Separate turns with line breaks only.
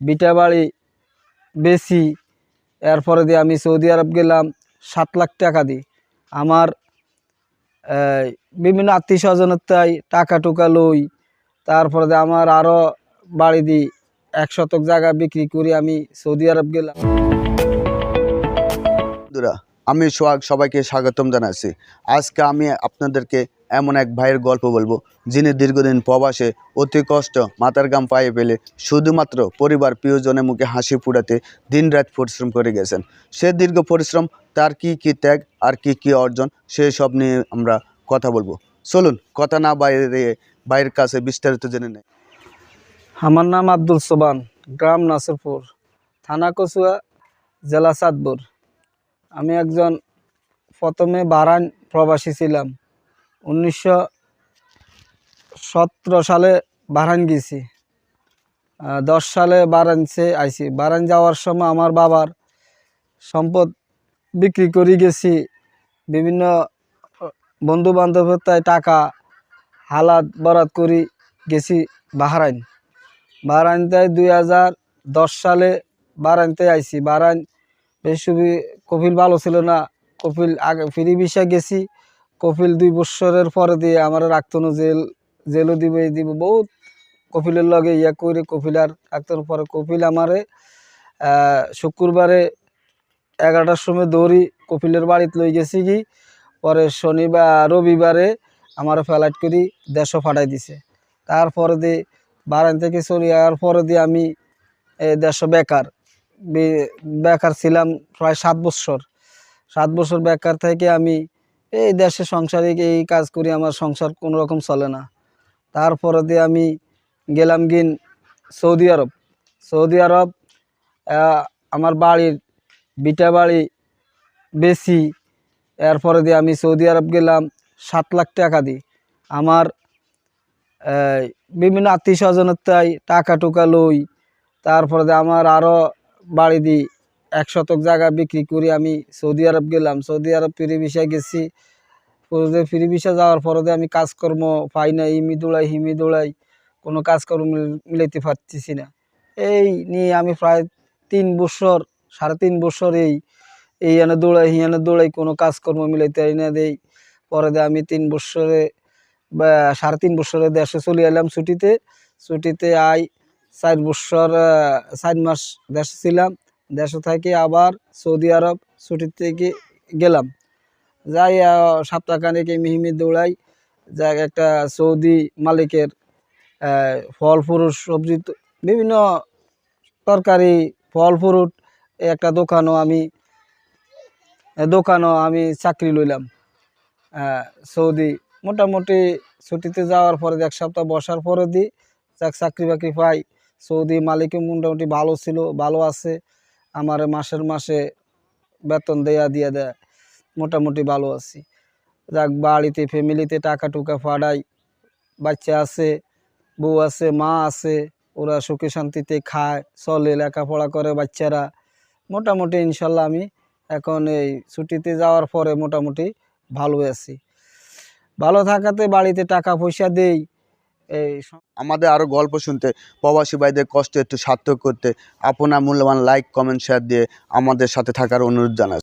Beta বাড়ি বেশি। এরপরে দিয়ে আমি সৌদি আরব গেলাম, সাত লাখ টাকা দিই আমার বিভিন্ন আত্মীয় স্বজনের তাই টাকা টুকা লই, তারপরে আমার আরও বাড়ি দিই এক শতক জায়গা বিক্রি করি আমি সৌদি আরব গেলাম।
আমি সোহাগ সবাইকে স্বাগতম জানাচ্ছি। আজকে আমি আপনাদেরকে এমন এক ভাইয়ের গল্প বলব, যিনি দীর্ঘদিন প্রবাসে অতি কষ্ট মাথার গাম পায়ে পেলে শুধুমাত্র পরিবার প্রিয়জনের মুখে হাসি ফুটাতে দিনরাত পরিশ্রম করে গেছেন। সে দীর্ঘ পরিশ্রম, তার কি কি ত্যাগ আর কি কি অর্জন সেই সব নিয়ে আমরা কথা বলব। চলুন, কথা না বাইরে বাইরের কাছে বিস্তারিত জেনে নেই।
আমার নাম আব্দুল সোবান, গ্রাম নাসিরপুর, থানা কচুয়া, জেলা চাঁদপুর আমি একজন প্রথমে বারান প্রবাসী ছিলাম। উনিশশো সতেরো সালে বারান গেছি দশ সালে বারানসে আইছি। বারান যাওয়ার সময় আমার বাবার সম্পদ বিক্রি করে গেছি। বিভিন্ন বন্ধু বান্ধবের তাই টাকা, হালাত বরাত করি গেছি বাহারাইন। বারানতে দুই হাজার দশ সালে বারানতে আইছি। বারান বেশ কপিল ভালো ছিল না। কপিল আগে ফিরি বিষা গেছি। কপিল দুই বছরের পরে দিয়ে আমার রাখতো না জেল, জেলও দিবে, এই দিব বহুত। কপিলের লগে ইয়া করে কপিল আর। পরে। কপিল আমারে শুক্রবারে এগারোটার সময় দৌড়ি কপিলের বাড়িতে লই গেছি কি, পরে শনিবার, রবিবারে আমার ফ্লাইট করি দেশও ফাটাই দিছে। তারপরে দিয়ে বারান থেকে চলে যাওয়ার পরে দিয়ে আমি দেশ বেকার। বেকার ছিলাম প্রায় সাত বছর সাত বছর বেকার থেকে আমি এই দেশে সংসারে এই কাজ করি, আমার সংসার কোনো রকম চলে না। তারপরে দিয়ে আমি গেলাম গিন সৌদি আরব। সৌদি আরব আমার বাড়ির বিটা বাড়ি বেশি। এরপরে দিয়ে আমি সৌদি আরব গেলাম সাত লাখ টাকা দিই আমার বিভিন্ন আত্মীয় স্বজনের তাই টাকা টুকা লই। তারপরে দিয়ে আমার আরও বাড়ি দিই এক শতক জায়গা বিক্রি করি আমি সৌদি আরব গেলাম। সৌদি আরব ফিরি বিষয় গেছি। পরে ফিরি বিষয় যাওয়ার পরে আমি কাজকর্ম পাই না ইমি দৌড়াই হিমি দৌড়াই কোনো কাজকর্ম মিলাইতে পারতেছি না। এই নিয়ে আমি প্রায় তিন বছর, সাড়ে তিন বছর এই এই এনে দৌড়াই হিয়ানে দৌড়াই কোনো কাজকর্ম মিলাইতে পারি না দেই। পরে দিয়ে আমি তিন বছরে, বা সাড়ে তিন বছরে দেশে চলে এলাম ছুটিতে। ছুটিতে আই চার বছর চার মাস দেশে ছিলাম। দেশে থেকে আবার সৌদি আরব ছুটির থেকে গেলাম। যাই সপ্তাহখানেক এই মিহিমি দৌড়াই। যাই একটা সৌদি মালিকের ফল, ফ্রুট, সবজি বিভিন্ন তরকারি, ফল, ফ্রুট, একটা দোকানও আমি দোকানও আমি চাকরি লইলাম সৌদি। মোটামুটি ছুটিতে যাওয়ার পরে, এক সপ্তাহ বসার পরে দিই যাক, চাকরি বাকরি পাই। সৌদি মালিকও মোটামুটি ভালো ছিল, ভালো আছে। আমার মাসের মাসে বেতন দেয়া, দিয়ে দেয়। মোটামুটি ভালো আছি। যাক, বাড়িতে ফ্যামিলিতে টাকা টুকা ফাড়াই। বাচ্চা আছে, বউ আছে, মা আছে, ওরা সুখে শান্তিতে খায়, চলে, লেখাপড়া করে বাচ্চারা। মোটামুটি ইনশাল্লাহ আমি এখন এই ছুটিতে যাওয়ার পরে মোটামুটি ভালো আছি। ভালো থাকাতে বাড়িতে টাকা পয়সা দেই, এই
আমাদের আরও গল্প শুনতে, প্রবাসী ভাইদের কষ্ট একটু সার্থক করতে, আপনার মূল্যবান লাইক কমেন্ট শেয়ার দিয়ে আমাদের সাথে থাকার অনুরোধ জানাচ্ছি